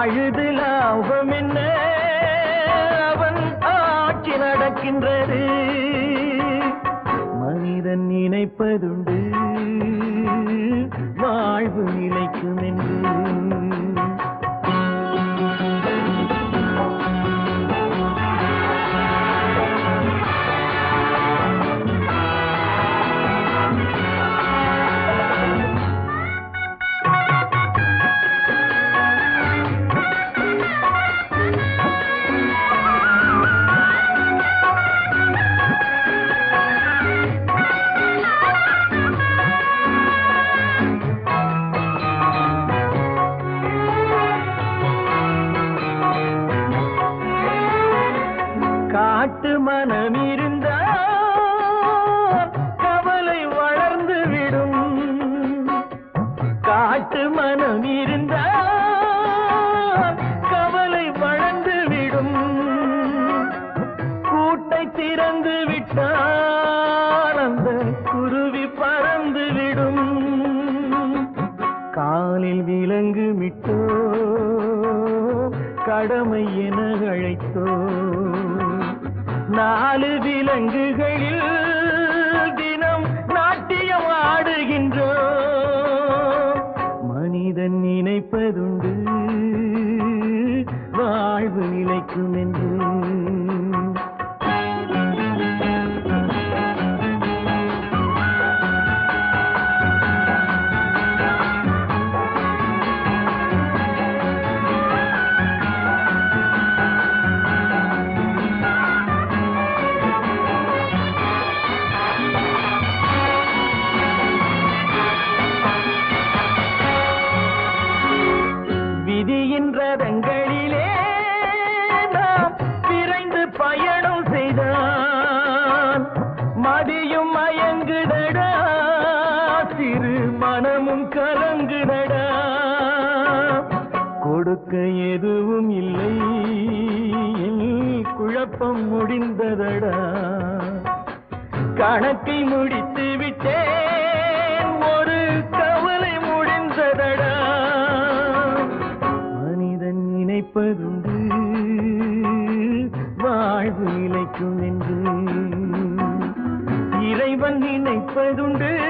வாழுது லாபம் என்ன? அவன் ஆட்சி நடக்கின்றது. மனிதன் நினைப்பதுண்டு. மனம் இருந்தால் கவலை வளர்ந்து விடும். காட்டு மனம் இருந்தால் கவலை வளர்ந்து விடும். கூட்டை திறந்து விட்டால் அந்த குருவி பறந்து விடும். காலில் விலங்கு விட்டோ கடமை என அழைத்தோ நாலு விலங்குகளில் தினம் நாட்டியம் ஆடுகின்றோ மனிதன் நினைப்பதுண்டு வாழ்வு நிலைக்கும் என்று வாங்குதடா. கொடுக்க எதுவும் இல்லை. குழப்பம் முடிந்ததடா. கணக்கை முடித்து விட்டேன். ஒரு கவலை முடிந்ததடா. மனிதன் நினைப்பதுண்டு. வாழ்வு நிலைக்கும் என்று. இறைவன் நினைப்பதுண்டு.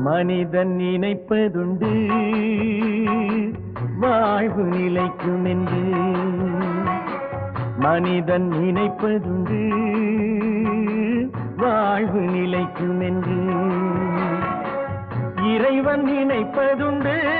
மனிதன் நினைப்பதுண்டு. வாழ்வு நிலைக்கும் என்று. மனிதன் நினைப்பதுண்டு. வாழ்வு நிலைக்கும் என்று. இறைவன் நினைப்பதுண்டு.